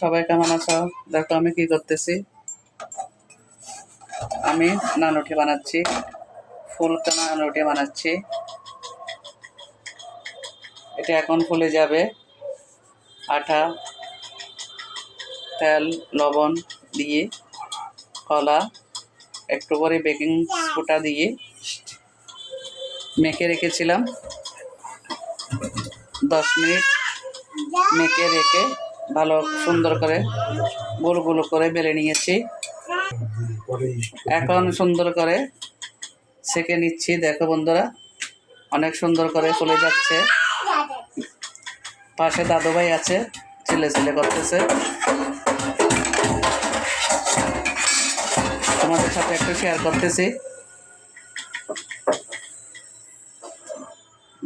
সবাই কেমন আছো? দেখো আমি কি করতেছি। আমি নানুটি বানাচ্ছি। ফুলকা নানুটি বানাচ্ছি। এটা এখন ফুলে যাবে। আটা, তেল, লবণ দিয়ে, কলা, একটু করে বেকিং সোডা দিয়ে মেখে রেখেছিলাম। দশ মিনিট মেখে রেখে ভালো, সুন্দর করে গোল গোল করে বেলে নিয়েছি। এখন সুন্দর করে সেকে নিচ্ছি। দেখো বন্ধুরা, অনেক সুন্দর করে চলে যাচ্ছে। পাশে দাদু ভাই আছে, ছেলে ছেলে করতেছে। তোমাদের সাথে একটু শেয়ার করতেছি।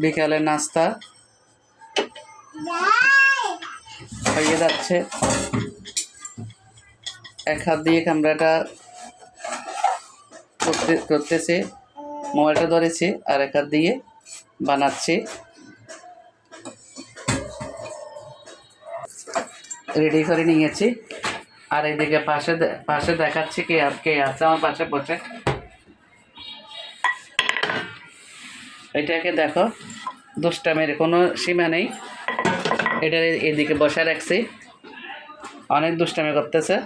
বিকালের নাস্তা। হয়ে যাচ্ছে। এক হাত দিয়ে ক্যামেরাটা করতে, করতেছি। মোবাইলটা ধরেছে আর এক হাত দিয়ে বানাচ্ছে। রেডি করে নিয়েছি। আর এইদিকে পাশে পাশে দেখাচ্ছি কে কে আছে আমার পাশে বসে। এটাকে দেখো, দুষ্টামের, কোনো সীমা নেই। এটা এদিকে বসে রাখছি। অনেক দুষ্টামি করতেছে।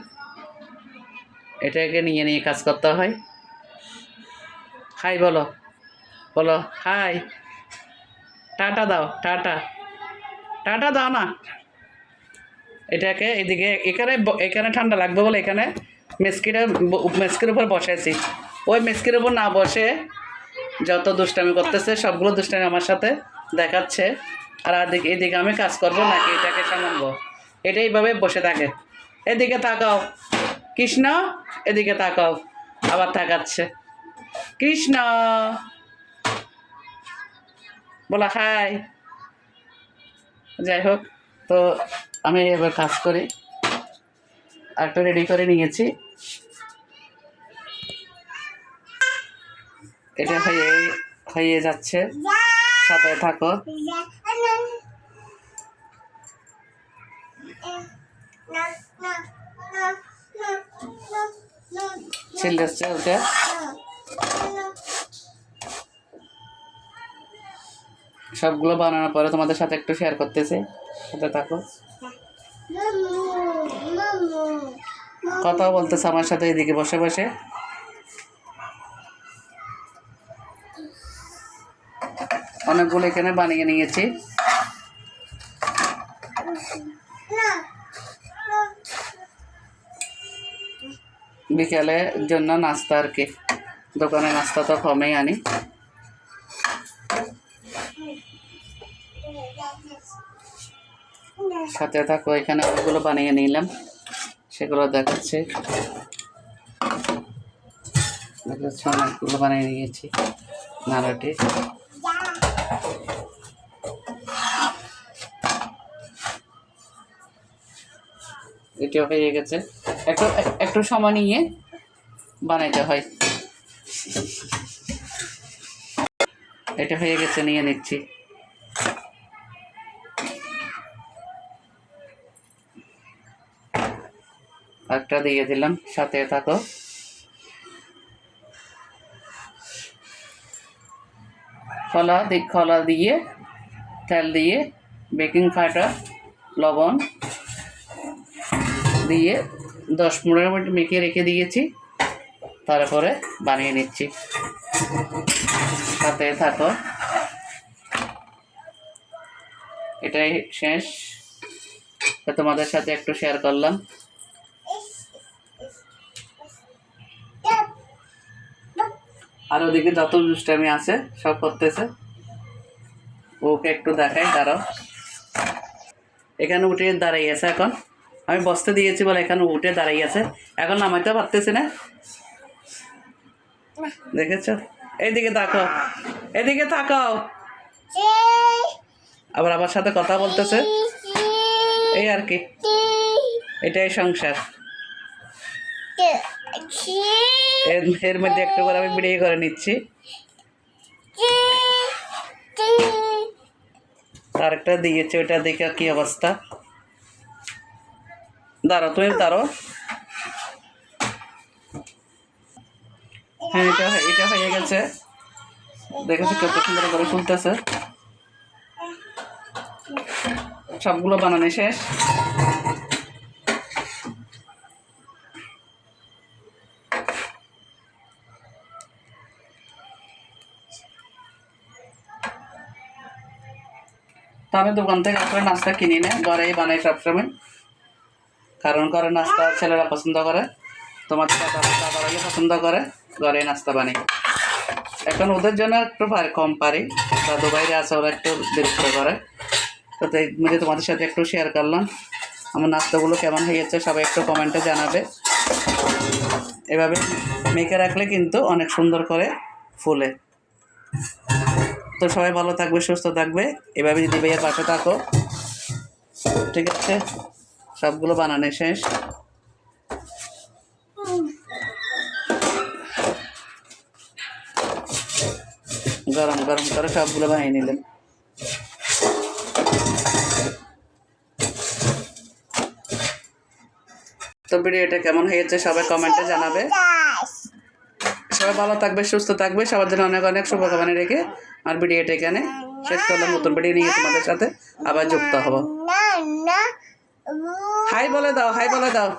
এটাকে নিয়ে নিয়ে কাজ করতে হয়। হাই, বলো। বলো, হাই। টাটা দাও, টাটা। টাটা দাও না। এটাকে এদিকে, এখানে এখানে ঠান্ডা লাগবে বলে এখানে মেসকিটা মেসকির উপর বসাইছি। ওই মেসকির উপর না বসে যত দুষ্টামি করতেছে, সবগুলো দুষ্টামি আমার সাথে দেখাচ্ছে। আর এদিকে এদিকে আমি কাজ করব নাকি এটাকে সামালবো? এটা এইভাবে বসে থাকে। এদিকে তাকাও। কৃষ্ণ, এদিকে তাকাও। আবার তাকাচ্ছে। কৃষ্ণ! বলা, হাই! যাই হোক, তো আমি এবার কাজ করি। একটা রেডি করে নিয়েছি। এটা হয়ে হয়ে যাচ্ছে। সাথে থাকো। ছেলে ওকে সবগুলো বানানোর পরে তোমাদের সাথে একটু শেয়ার করতেছি। সাথে থাকো। কথা বলতেছে আমার সাথে এদিকে বসে বসে। অনেকগুলো এখানে বানিয়ে নিয়েছি। বিকেলের জন্য নাস্তা আর কি। দোকানে নাস্তা তো কমেই আনি। সাথে থাকো, এখানে অনেকগুলো বানিয়ে নিলাম। সেগুলো দেখাচ্ছে। দেখাচ্ছে, অনেকগুলো বানিয়ে নিয়েছি। নাড়াটি এটিও হয়ে গেছে। একটু একটু সময় নিয়ে বানাইতে হয়। এটা হয়ে গেছে, নিয়ে নিচ্ছি। একটা দিয়ে দিলাম, সাথে থাকো। খোলা খোলা দিয়ে, তেল দিয়ে, বেকিং পাউডার, লবণ। দিয়ে দশ পনেরো মিনিট মেখে রেখে দিয়েছি। তারপরে বানিয়ে নিচ্ছি। সাথে থাকো। এটাই শেষ। তোমাদের সাথে একটু শেয়ার করলাম। আর ওদিকে যত দুষ্টামি আছে, সব করতেছে। ওকে একটু দেখাই, দাঁড়াও। এখানে উঠে দাঁড়াই আছে এখন। আমি বসতে দিয়েছি বলে এখানে উঠে দাঁড়াই আছে। এখন নামাইতে পারতেছি না। দেখেছ? এইদিকে তাকাও। এদিকে তাকাও। আবার আমার সাথে কথা বলতেছে। এই আর কি। এটাই সংসার। এর এর মধ্যে একটু করে আমি বিড়িয়ে করে নিচ্ছি। আরেকটা দিয়েছে ওটা দেখে কি অবস্থা? দাঁড়ো তুমি দাঁড়ো হ্যাঁ এটা হয়ে- এটা হয়ে গেছে। দেখেছি কত সুন্দর করে ফুলতেছে সবগুলো বানানো শেষ। তো আমি দোকান থেকে আসলে নাস্তা কিনি না, ঘরেই বানাই সবসময়। কারণ ঘরে নাস্তা ছেলেরা পছন্দ করে, তোমার দাদা দাদারাই পছন্দ করে, ঘরে নাস্তা বানাই। এখন ওদের জন্য একটু পারি কম পারি দাদু বাইরে আছে ওরা একটু দেরি করে করে। তো তাই মধ্যে তোমাদের সাথে একটু শেয়ার করলাম, আমার নাস্তাগুলো কেমন হয়েছে সবাই একটু কমেন্টে জানাবে। এভাবে মেখে রাখলে কিন্তু অনেক সুন্দর করে ফুলে। তো সবাই ভালো থাকবে, সুস্থ থাকবে, এভাবে দিদি ভাইয়ের পাশে থাকো, ঠিক আছে? সবগুলো বানানো শেষ। গরম গরম করে সবগুলো বানিয়ে নিলেন। তো ভিডিওটা কেমন হয়েছে সবাই কমেন্টে জানাবে। সবাই ভালো থাকবে, সুস্থ থাকবে, সবার জন্য অনেক অনেক শুভকামনা রেখে আর ভিডিওটা এখানে শেষ করলাম। নতুন ভিডিও নিয়ে তোমাদের সাথে আবার যুক্ত হব। হাই বলে দাও হাই বলে দাও।